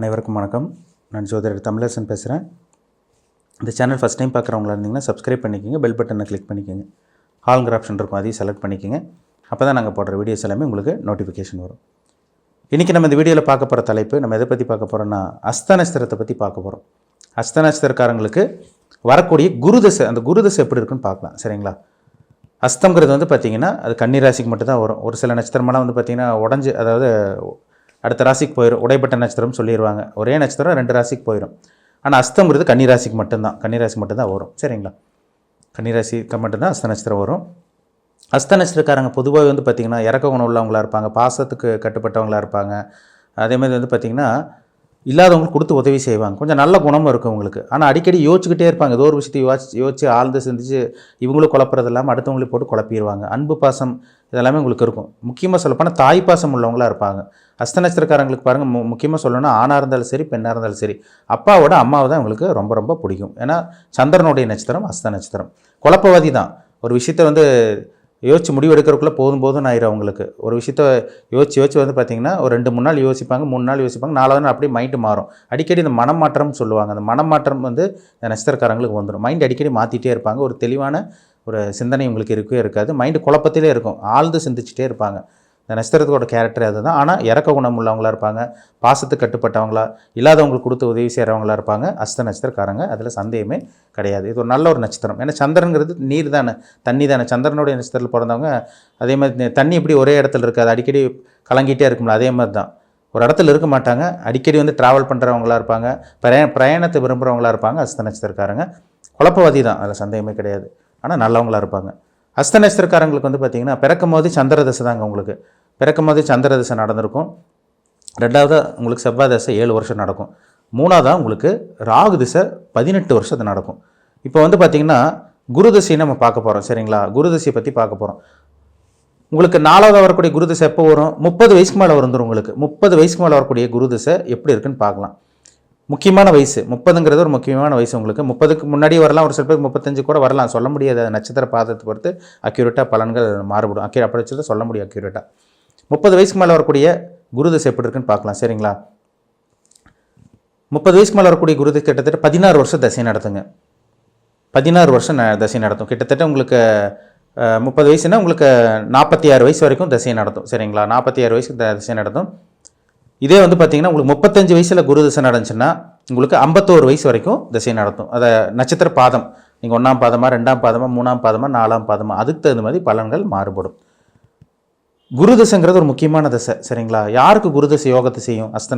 அனைவருக்கும் வணக்கம். நான் ஜோதிடர் தமிழரசன் பேசுகிறேன் இந்த சேனல் ஃபஸ்ட் டைம் பார்க்குறவங்களா இருந்தீங்கன்னா சப்ஸ்கிரைப் பண்ணிக்கோங்க பெல் பட்டனை கிளிக் பண்ணிக்கோங்க. ஆளுங்கிற ஆப்ஷன் இருக்கும் அதையும் செலக்ட் பண்ணிக்கோங்க. அப்போ தான் நாங்கள் போடுற வீடியோஸ் எல்லாமே உங்களுக்கு நோட்டிஃபிகேஷன் வரும். இன்றைக்கி நம்ம இந்த வீடியோவில் பார்க்க போகிற தலைப்பு நம்ம எதை பற்றி பார்க்க போகிறோம்னா அஸ்தநஸ்திரத்தை பற்றி பார்க்க போகிறோம் அஸ்தநஸ்திரக்காரங்களுக்கு வரக்கூடிய குருதசை அந்த குருதசை எப்படி இருக்குன்னு பார்க்கலாம் சரிங்களா? அஸ்தங்கிறது வந்து பார்த்திங்கன்னா அது கன்னிராசிக்கு மட்டும்தான் வரும். ஒரு சில நட்சத்திரமெல்லாம் வந்து பார்த்திங்கன்னா உடஞ்சி அதாவது அடுத்த ராசிக்கு போயிடும் உடைப்பட்ட நட்சத்திரம் சொல்லிடுவாங்க ஒரே நட்சத்திரம் ரெண்டு ராசிக்கு போயிடும் ஆனால் அஸ்தங்கிறது கன்னி ராசிக்கு மட்டும்தான். கன்னிராசி மட்டும்தான் வரும். சரிங்களா? கன்னிராசிக்கு மட்டும்தான் அஸ்த நட்சத்திரம் வரும். அஸ்த நட்சத்திரக்காரங்க பொதுவாக வந்து பார்த்திங்கன்னா இறக்க குணம் உள்ளவங்களா இருப்பாங்க. பாசத்துக்கு கட்டுப்பட்டவங்களா இருப்பாங்க. அதே மாதிரி வந்து பார்த்திங்கன்னா இல்லாதவங்களுக்கு கொடுத்து உதவி செய்வாங்க. கொஞ்சம் நல்ல குணமும் இருக்கும் உங்களுக்கு. ஆனால் அடிக்கடி யோசிச்சுக்கிட்டே இருப்பாங்க. ஏதோ ஒரு விஷயத்தை யோசிச்சு யோசிச்சு ஆழ்ந்து சிந்திச்சு இவங்களும் குழப்பறது இல்லாமல் அடுத்தவங்களையும் போட்டு குழப்பிடுவாங்க. அன்பு பாசம் இதெல்லாமே உங்களுக்கு இருக்கும். முக்கியமாக சொல்லப்போனால் தாய் பாசம் உள்ளவங்களா இருப்பாங்க. அஸ்த நட்சத்திரக்காரங்களுக்கு பாருங்கள் மு முக்கியமாக சொல்லணும்னா ஆணாக இருந்தாலும் சரி பெண்ணாக இருந்தாலும் சரி அப்பாவோட அம்மாவை தான் உங்களுக்கு ரொம்ப ரொம்ப பிடிக்கும். ஏன்னா சந்திரனுடைய நட்சத்திரம் அஸ்த நட்சத்திரம் குழப்பவாதி தான். ஒரு விஷயத்தை வந்து யோசிச்சு முடிவு எடுக்கிறதுக்குள்ளே போதும் போதும் ஆயிரும் அவங்களுக்கு. ஒரு விஷயத்த யோசிச்சு யோசிச்சு வந்து பார்த்தீங்கன்னா ஒரு ரெண்டு மூணு நாள் யோசிப்பாங்க மூணு நாள் யோசிப்பாங்க நாலாவது நாள் அப்படியே மைண்டு மாறும். அடிக்கடி இந்த மனமாற்றம்னு சொல்லுவாங்க. அந்த மனமாற்றம் வந்து இந்த நட்சத்திரக்காரங்களுக்கு வந்துடும் மைண்ட் அடிக்கடி மாற்றிட்டே இருப்பாங்க. ஒரு தெளிவான ஒரு சிந்தனை உங்களுக்கு இருக்கவே இருக்காது. மைண்டு குழப்பத்திலே இருக்கும். ஆழ்ந்து சிந்திச்சுட்டே இருப்பாங்க. இந்த நட்சத்திரத்தோட கேரக்டர் அதுதான். ஆனால் இறக்க குணம் உள்ளவங்களா இருப்பாங்க பாசத்துக்கு கட்டுப்பட்டவங்களா இல்லாதவங்களுக்கு கொடுத்து உதவி செய்கிறவங்களா இருப்பாங்க அஸ்த நட்சத்திரக்காரங்க அதில் சந்தேகமே கிடையாது. இது ஒரு நல்ல ஒரு நட்சத்திரம். ஏன்னா சந்திரனுங்கிறது நீர் தானே தண்ணி தானே. சந்திரனுடைய நட்சத்திரத்தில் பிறந்தவங்க அதே மாதிரி தண்ணி எப்படி ஒரே இடத்துல இருக்காது. அடிக்கடி கலங்கிட்டே இருக்கும்ல அதே மாதிரி தான். ஒரு இடத்துல இருக்க மாட்டாங்க அடிக்கடி வந்து ட்ராவல் பண்ணுறவங்களா இருப்பாங்க பிரய பிரயாணத்தை விரும்புகிறவங்களா இருப்பாங்க அஸ்த நட்சத்திரக்காரங்க. குழப்பவாதி தான் அதில் சந்தேகமே கிடையாது. ஆனால் நல்லவங்களா இருப்பாங்க. அஸ்தநேஸ்திரக்காரங்களுக்கு வந்து பார்த்திங்கன்னா பிறக்கும் போது சந்திர தசை தாங்க உங்களுக்கு. பிறக்கும் போது சந்திர தசை நடந்திருக்கும். ரெண்டாவது உங்களுக்கு செவ்வாய் தசை ஏழு வருஷம் நடக்கும். மூணாவதாக உங்களுக்கு ராகு திசை பதினெட்டு வருஷத்து நடக்கும். இப்போ வந்து பார்த்திங்கன்னா குரு நம்ம பார்க்க போகிறோம் சரிங்களா? குருதசையை பற்றி பார்க்க போகிறோம் உங்களுக்கு நாலாவது வரக்கூடிய குருதசை எப்போ வரும்? முப்பது வயசுக்கு மேலே வந்துடும் உங்களுக்கு. முப்பது வயசுக்கு மேலே வரக்கூடிய குரு திசை எப்படி இருக்குன்னு பார்க்கலாம். முக்கியமான வயசு. முப்பதுங்கிறது ஒரு முக்கியமான வயசு உங்களுக்கு. முப்பதுக்கு முன்னாடி வரலாம் ஒரு சில பேருக்கு முப்பத்தஞ்சு கூட வரலாம். சொல்ல முடியாது. அது நட்சத்திர பாதத்தை பொறுத்து அக்யூரேட்டாக பலன்கள் மாறுபடும். அக்யூ அப்படி வச்சு சொல்ல முடியும் அக்யூரேட்டாக முப்பது வயசுக்கு மேலே வரக்கூடிய குருதசை எப்படி இருக்குன்னு பார்க்கலாம். சரிங்களா? முப்பது வயசுக்கு மேலே வரக்கூடிய குருது கிட்டத்தட்ட பதினாறு வருஷம் தசை நடத்துங்க. பதினாறு வருஷம் ந தசை நடத்தும். கிட்டத்தட்ட உங்களுக்கு முப்பது வயசுனா உங்களுக்கு நாற்பத்தி ஆறு வயசு வரைக்கும் தசை நடத்தும். சரிங்களா? நாற்பத்தி ஆறு வயசுக்கு த- தசை நடத்தும். இதே வந்து பார்த்தீங்கன்னா உங்களுக்கு முப்பத்தஞ்சு வயசில் குரு தசை நடந்துச்சுன்னா உங்களுக்கு ஐம்பத்தோரு வயசு வரைக்கும் திசை நடத்தும். அதை நட்சத்திர பாதம். நீங்கள் ஒன்றாம் பாதமாக ரெண்டாம் பாதமாக மூணாம் பாதமாக நாலாம் பாதமாக அதுக்கு தகுந்த மாதிரி பலன்கள் மாறுபடும். குரு தசைங்கிறது ஒரு முக்கியமான தசை சரிங்களா? யாருக்கு குரு தசை யோகத்தை செய்யும் அஸ்த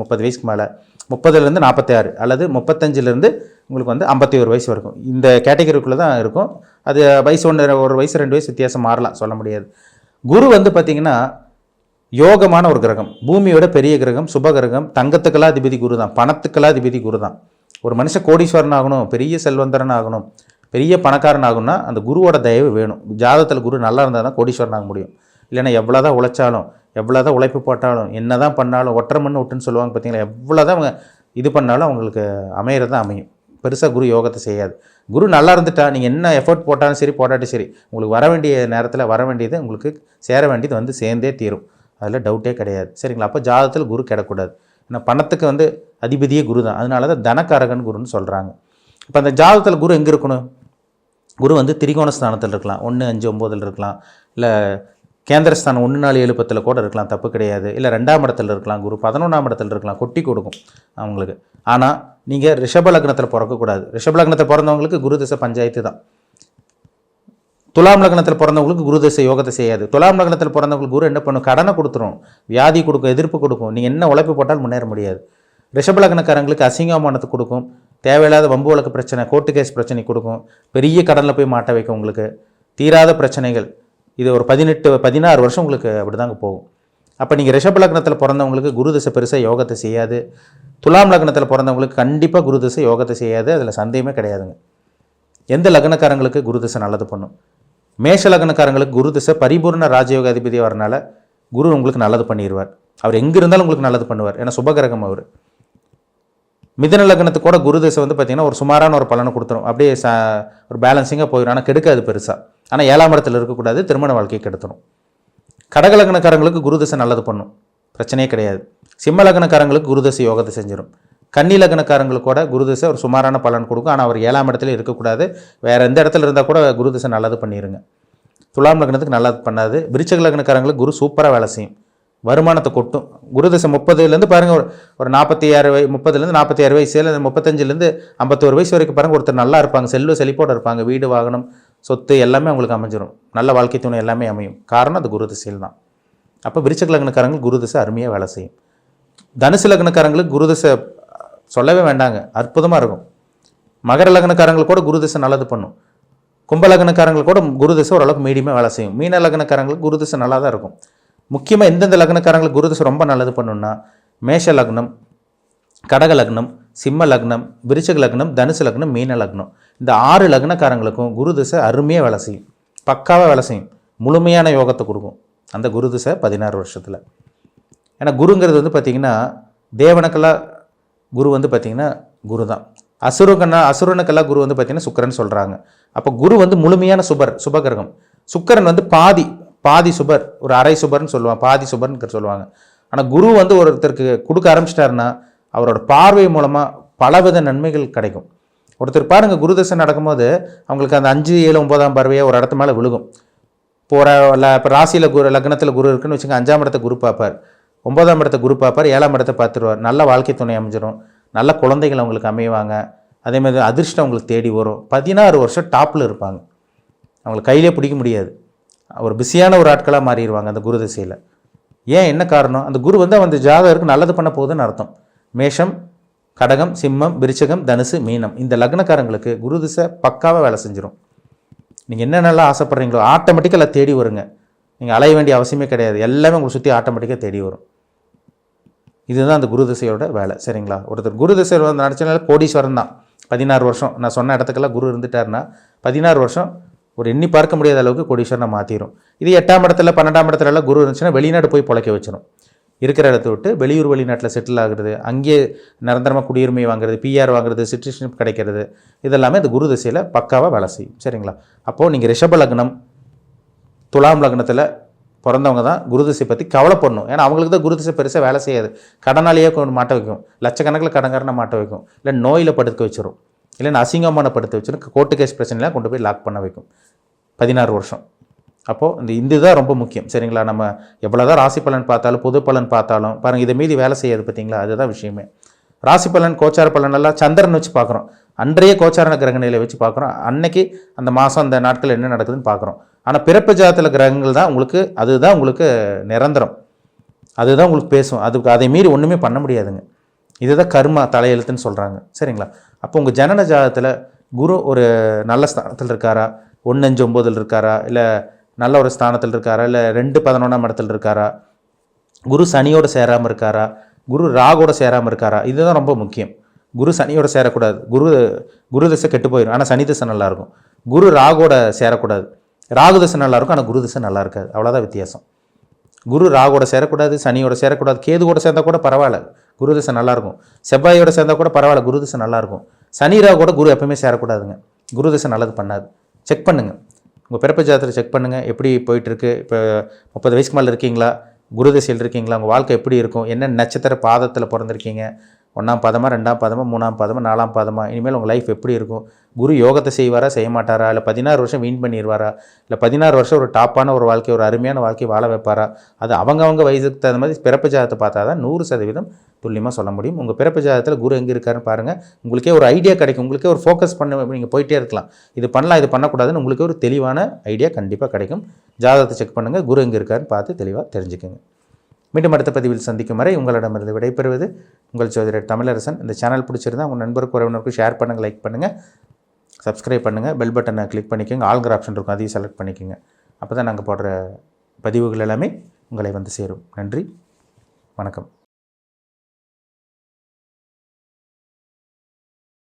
முப்பது வயசுக்கு மேலே. முப்பதுலேருந்து நாற்பத்தாறு அல்லது முப்பத்தஞ்சிலேருந்து உங்களுக்கு வந்து ஐம்பத்தி ஒரு வயசு வரைக்கும். இந்த கேட்டகரிக்குள்ளே தான் இருக்கும். அது வயசு ஒன்று ஒரு வயசு ரெண்டு வயசு வித்தியாசம் மாறலாம் சொல்ல முடியாது. குரு வந்து பார்த்திங்கன்னா யோகமான ஒரு கிரகம். பூமியோட பெரிய கிரகம் சுப கிரகம் தங்கத்துக்கெல்லாம் அதிபதி குரு தான் பணத்துக்கெல்லாம் அதிபதி குரு தான். ஒரு மனுஷன் கோடீஸ்வரன் ஆகணும் பெரிய செல்வந்தரன் ஆகணும் பெரிய பணக்காரன் ஆகணும்னா அந்த குருவோட தயவு வேணும். ஜாதகத்தில் குரு நல்லா இருந்தால் தான் கோடீஸ்வரன் ஆக முடியும். இல்லைன்னா எவ்வளோதான் உழைச்சாலும் எவ்வளோதான் உழைப்பு போட்டாலும் என்ன தான் பண்ணாலும் ஒற்றை மண் விட்டுன்னு சொல்லுவாங்க பார்த்தீங்களா எவ்வளோதான் அவங்க இது பண்ணாலும் அவங்களுக்கு அமையிறது தான் அமையும். பெருசாக குரு யோகத்தை செய்யாது. குரு நல்லா இருந்துட்டா நீங்கள் என்ன எஃபர்ட் போட்டாலும் சரி போட்டாட்டும் சரி உங்களுக்கு வர வேண்டிய நேரத்தில் வர வேண்டியது உங்களுக்கு சேர வேண்டியது வந்து சேர்ந்தே தீரும். அதில் டவுட்டே கிடையாது. சரிங்களா? அப்போ ஜாதகத்தில் குரு கிடக்கூடாது. ஏன்னா பணத்துக்கு வந்து அதிபதியே குரு தான் அதனால தான் தனக்காரகன் குருன்னு சொல்கிறாங்க இப்போ அந்த ஜாதகத்தில் குரு எங்கே இருக்கணும்? குரு வந்து திரிகோண ஸ்தானத்தில் இருக்கலாம். ஒன்று அஞ்சு ஒம்போதில் இருக்கலாம். இல்லை கேந்திரஸ்தானம் ஒன்று நாலு ஏழு பத்தில் கூட இருக்கலாம். தப்பு கிடையாது. இல்லை ரெண்டாம் இடத்துல இருக்கலாம் குரு. பதினொன்றாம் இடத்துல இருக்கலாம். கொட்டி கொடுக்கும் அவங்களுக்கு. ஆனால் நீங்கள் ரிஷப லக்னத்தில் பிறக்கக்கூடாது. ரிஷப லக்னத்தில் பிறந்தவங்களுக்கு குரு திசை பஞ்சாயத்து தான். துலாம் லக்னத்தில் பிறந்தவங்களுக்கு குரு தசை யோகத்தை செய்யாது துலாம் லக்னத்தில் பிறந்தவங்களுக்கு குரு என்ன பண்ணும்? கடனை கொடுத்துரும். வியாதி கொடுக்கும் எதிர்ப்பு கொடுக்கும். நீங்கள் என்ன உழைப்பு போட்டால் முன்னேற முடியாது. ரிஷப லக்னக்காரங்களுக்கு அசிங்கமானத்தை கொடுக்கும். தேவையில்லாத வம்பு வழக்கு பிரச்சனை கோர்ட்டு கேஸ் பிரச்சனை கொடுக்கும். பெரிய கடனில் போய் மாட்ட வைக்கும் உங்களுக்கு. தீராத பிரச்சனைகள். இது ஒரு பதினெட்டு பதினாறு வருஷம் உங்களுக்கு அப்படி தாங்க போகும். அப்போ நீங்கள் ரிஷப லக்னத்தில் பிறந்தவங்களுக்கு குரு தசை பெருசாக யோகத்தை செய்யாது துலாம் லக்னத்தில் பிறந்தவங்களுக்கு கண்டிப்பாக குரு தசை யோகத்தை செய்யாது அதில் சந்தேகமே கிடையாதுங்க. எந்த லக்னக்காரங்களுக்கு குரு தசை நல்லது பண்ணும்? மேஷ லக்னக்காரங்களுக்கு குரு திசை பரிபூர்ண ராஜயோக அதிபதி வரனால குரு உங்களுக்கு நல்லது பண்ணிடுவார் அவர் எங்கே இருந்தாலும் உங்களுக்கு நல்லது பண்ணுவார். ஏன்னா சுபகிரகம் அவர். மிதன லக்னத்துக்கு கூட குரு திசை வந்து பார்த்திங்கன்னா ஒரு சுமாரான ஒரு பலனை கொடுத்துரும். அப்படியே ச ஒரு பேலன்சிங்காக போயிடும் ஆனால் கெடுக்காது பெருசாக ஆனால் ஏழாம் இடத்துல இருக்கக்கூடாது. திருமண வாழ்க்கையை கெடுத்துடும் கடக லக்னக்காரங்களுக்கு குரு திசை நல்லது பண்ணும். பிரச்சனையே கிடையாது. சிம்ம லக்னக்காரங்களுக்கு குருதசை யோகத்தை செஞ்சிடும் கன்னிலகனக்காரங்களுக்கு கூட குருதிசை ஒரு சுமாரான பலன் கொடுக்கும். ஆனால் அவர் ஏழாம் இடத்துல இருக்கக்கூடாது. வேறு எந்த இடத்துல இருந்தால் கூட குருதிசை நல்லது பண்ணிடுங்க துலாம் லக்னத்துக்கு நல்லது பண்ணாது. விருச்சக லக்னக்காரங்களுக்கு குரு சூப்பராக வேலை செய்யும். வருமானத்தை கொட்டும். குருதசை முப்பதுலேருந்து பாருங்கள் ஒரு ஒரு நாற்பத்தி ஆறு வய முப்பதுலேருந்து நாற்பத்தி ஆறு வயசு இல்லை முப்பத்தஞ்சுலேருந்து ஐம்பத்தோரு வயசு வரைக்கும் பாருங்கள் ஒருத்தர் நல்லா இருப்பாங்க. செல்வ செழிப்போடு இருப்பாங்க. வீடு வாகனம் சொத்து எல்லாமே அவங்களுக்கு அமைஞ்சிடும் நல்ல வாழ்க்கை துணை எல்லாமே அமையும். காரணம் அது குருதிசையில் தான். அப்போ விருச்சக லக்னக்காரங்களுக்கு குருதிசை அருமையாக வேலை செய்யும். தனுசு லக்னக்காரங்களுக்கு குருதிசை சொல்லவே வேண்டாங்க. அற்புதமாக இருக்கும். மகர லக்னக்காரங்களுக்கு கூட குரு திசை நல்லது பண்ணும். கும்ப லக்னக்காரங்களுக்கு கூட குரு திசை ஓரளவுக்கு மீடியமாக வேலை செய்யும். மீன லக்னக்காரங்களுக்கு குரு திசை நல்லா தான் இருக்கும். முக்கியமாக எந்தெந்த லக்னக்காரங்களுக்கு குரு திசை ரொம்ப நல்லது பண்ணுன்னா மேஷ லக்னம் கடக லக்னம் சிம்ம லக்னம் விருச்சக லக்னம் தனுசு லக்னம் மீன லக்னம். இந்த ஆறு லக்னக்காரங்களுக்கும் குரு திசை அருமையாக வேலை செய்யும். பக்காவாக வேலை செய்யும். முழுமையான யோகத்தை கொடுக்கும். அந்த குரு திசை பதினாறு வருஷத்தில். ஏன்னா குருங்கிறது வந்து பார்த்திங்கன்னா தேவனுக்கெல்லாம் குரு வந்து பார்த்திங்கன்னா குரு தான் அசுரகனா அசுரனுக்கெல்லாம் குரு வந்து பார்த்திங்கன்னா சுக்கரன் சொல்கிறாங்க அப்போ குரு வந்து முழுமையான சுபர் சுபகிரகம். சுக்கரன் வந்து பாதி பாதி சுபர் ஒரு அரை சுபர்னு சொல்லுவாங்க பாதி சுபர்னு சொல்லுவாங்க. ஆனால் குரு வந்து ஒருத்தருக்கு கொடுக்க ஆரம்பிச்சிட்டாருன்னா அவரோட பார்வை மூலமாக பலவித நன்மைகள் கிடைக்கும். ஒருத்தர் பாருங்கள் குருதசை நடக்கும்போது அவங்களுக்கு அந்த அஞ்சு ஏழு ஒன்பதாம் பார்வையாக ஒரு இடத்து மேலே விழுகும். போகிற இப்போ ராசியில் குரு லக்னத்தில் குரு இருக்குன்னு வச்சுங்க அஞ்சாம் இடத்த குரு பார்ப்பார். ஒன்பதாம் இடத்த குரு பார்ப்பார் ஏழாம் இடத்த பார்த்துருவார். நல்ல வாழ்க்கை துணை அமைஞ்சிரும். நல்ல குழந்தைகள் அவங்களுக்கு அமைவாங்க. அதே மாதிரி அதிர்ஷ்டம் அவங்களுக்கு தேடி வரும். பதினாறு வருஷம் டாப்பில் இருப்பாங்க. அவங்களுக்கு கையிலே பிடிக்க முடியாது. ஒரு பிஸியான ஒரு ஆட்களாக மாறிடுவாங்க அந்த குரு திசையில். ஏன் என்ன காரணம்? அந்த குரு வந்து அந்த ஜாதகருக்கு நல்லது பண்ண போகுதுன்னு அர்த்தம். மேஷம் கடகம் சிம்மம் விருச்சகம் தனுசு மீனம். இந்த லக்னக்காரங்களுக்கு குரு திசை பக்காவாக வேலை செஞ்சிடும் நீங்கள் என்னென்னலாம் ஆசைப்பட்றீங்களோ ஆட்டோமேட்டிக்காக தேடி வருங்க. நீங்கள் அலைய வேண்டிய அவசியமே கிடையாது. எல்லாமே உங்களை சுற்றி ஆட்டோமேட்டிக்காக தேடி வரும். இதுதான் அந்த குரு திசையோட வேலை சரிங்களா? ஒருத்தர் குரு திசை வந்து நடிச்சனால கோடீஸ்வரன் தான். பதினாறு வருஷம். நான் சொன்ன இடத்துக்கெல்லாம் குரு இருந்துட்டாருன்னா பதினாறு வருஷம் ஒரு எண்ணி பார்க்க முடியாத அளவுக்கு கோடீஸ்வரனை மாற்றிடும் இது எட்டாம் இடத்துல பன்னெண்டாம் இடத்துல எல்லாம் குரு இருந்துச்சுன்னா வெளிநாடு போய் பிழைக்க வச்சிடும் இருக்கிற இடத்த விட்டு வெளியூர் வெளிநாட்டில் செட்டில் ஆகுறது அங்கேயே நிரந்தரமாக குடியுரிமை வாங்குறது பிஆர் வாங்குறது சிட்டிசன்ஷிப் கிடைக்கிறது இதெல்லாமே இந்த குரு திசையில் பக்காவாக வேலை செய்யும் சரிங்களா? அப்போது நீங்கள் ரிஷப லக்னம் துலாம் லக்னத்தில் பிறந்தவங்க தான் குருதிசை பற்றி கவலைப்படணும். ஏன்னா அவங்களுக்கு தான் குருதிசை பெருசாக வேலை செய்யாது. கடனாலேயே கொண்டு மாட்ட வைக்கும். லட்சக்கணக்கில் கடன்காரனை மாட்ட வைக்கும். இல்லை நோயில் படுக்க வச்சிடும் இல்லைன்னா அசிங்கமான படுத்த வச்சிடும் கோர்ட்டு கேஸ் பிரச்சனைலாம் கொண்டு போய் லாக் பண்ண வைக்கும். பதினாறு வருஷம். அப்போது இந்த இந்து தான் ரொம்ப முக்கியம். சரிங்களா? நம்ம எவ்வளோ தான் ராசி பலன் பார்த்தாலும் பொது பலன் பார்த்தாலும் பாருங்கள் இதை மீறி வேலை செய்யாது பார்த்தீங்களா? அதுதான் விஷயமே. ராசி பலன் கோச்சார பலன் எல்லாம் சந்திரன் வச்சு பார்க்குறோம். அன்றைய கோச்சார கிரக நிலையை வச்சு பார்க்குறோம். அன்னைக்கு அந்த மாதம் அந்த நாட்கள் என்ன நடக்குதுன்னு பார்க்குறோம். ஆனால் பிறப்பு ஜாதத்தில் கிரகங்கள் தான் உங்களுக்கு அதுதான் உங்களுக்கு நிரந்தரம். அதுதான் உங்களுக்கு பேசும். அதுக்கு அதை மீறி ஒன்றுமே பண்ண முடியாதுங்க. இதுதான் கர்மா தலையெழுத்துன்னு சொல்கிறாங்க சரிங்களா? அப்போ உங்கள் ஜனன ஜாதத்தில் குரு ஒரு நல்ல ஸ்தானத்தில் இருக்காரா? ஒன்று அஞ்சு ஒம்போதில் இருக்காரா? இல்லை நல்ல ஒரு ஸ்தானத்தில் இருக்காரா? இல்லை ரெண்டு பதினொன்றாம் இடத்துல இருக்காரா? குரு சனியோடு சேராமல் இருக்காரா? குரு ராகோட சேராமல் இருக்காரா? இதுதான் ரொம்ப முக்கியம். குரு சனியோட சேரக்கூடாது. குரு குரு திசை கெட்டு போயிடும் ஆனால் சனி திசை நல்லாயிருக்கும் குரு ராகோட சேரக்கூடாது. ராகு திசை நல்லாயிருக்கும் ஆனால் குரு தசை நல்லா இருக்காது. அவ்வளோதான் வித்தியாசம். குரு ராகோட சேரக்கூடாது சனியோட சேரக்கூடாது கேது கூட சேர்ந்தால் கூட பரவாயில்ல. குரு தசை நல்லாயிருக்கும் செவ்வாயோட சேர்ந்தால் கூட பரவாயில்ல குரு தசை நல்லாயிருக்கும் சனி ராகோட குரு எப்பவுமே சேரக்கூடாதுங்க. குரு தசை நல்லது பண்ணாது. செக் பண்ணுங்கள் உங்கள் பிறப்பு ஜாதகத்தை செக் பண்ணுங்கள் எப்படி போயிட்டுருக்கு? இப்போ முப்பது வயசுக்கு மேலே இருக்கீங்களா? குரு தசையில் இருக்கீங்களா? உங்கள் வாழ்க்கை எப்படி இருக்கும்? என்ன நட்சத்திர பாதத்தில் பிறந்திருக்கீங்க? ஒன்றாம் பதமாக ரெண்டாம் பதமாக மூணாம் பதமாக நாலாம் பதமாக இனிமேல் உங்கள் லைஃப் எப்படி இருக்கும்? குரு யோகத்தை செய்வாரா செய்ய மாட்டாரா? இல்லை பதினாறு வருஷம் வீண் பண்ணிடுவாரா இல்லை பதினாறு வருஷம் ஒரு டாப்பான ஒரு வாழ்க்கை ஒரு அருமையான வாழ்க்கை வாழ வைப்பாரா? அது அவங்கவங்க வயசுக்கு தகுந்த மாதிரி பிறப்பு ஜாதத்தை பார்த்தா தான் நூறு சதவீதம் துல்லியமாக சொல்ல முடியும். உங்கள் பிறப்பு ஜாதகத்தில் குரு எங்கே இருக்காருன்னு பாருங்கள் உங்களுக்கே ஒரு ஐடியா கிடைக்கும். உங்களுக்கே ஒரு ஃபோக்கஸ் பண்ண நீங்கள் போயிட்டே இருக்கலாம். இது பண்ணலாம் இது பண்ணக்கூடாதுன்னு உங்களுக்கு ஒரு தெளிவான ஐடியா கண்டிப்பாக கிடைக்கும். ஜாதகத்தை செக் பண்ணுங்கள் குரு எங்கே இருக்காருன்னு பார்த்து தெளிவாக தெரிஞ்சுக்கோங்க. மீண்டும் அடுத்த பதிவில் சந்திக்கும் வரை உங்களிடமிருந்து விடைபெறுவது உங்கள் ஜோதிடர் தமிழரசன். இந்த சேனல் பிடிச்சிருந்தா உங்கள் நண்பருக்கு உறவினருக்கு ஷேர் பண்ணுங்கள் லைக் பண்ணுங்கள் சப்ஸ்கிரைப் பண்ணுங்கள் பெல் பட்டனை கிளிக் பண்ணிக்கோங்க ஆல்கிற ஆப்ஷன் இருக்கும் அதையும் செலக்ட் பண்ணிக்கோங்க. அப்போ தான் நாங்கள் போடுற பதிவுகள் எல்லாமே உங்களை வந்து சேரும். நன்றி வணக்கம்.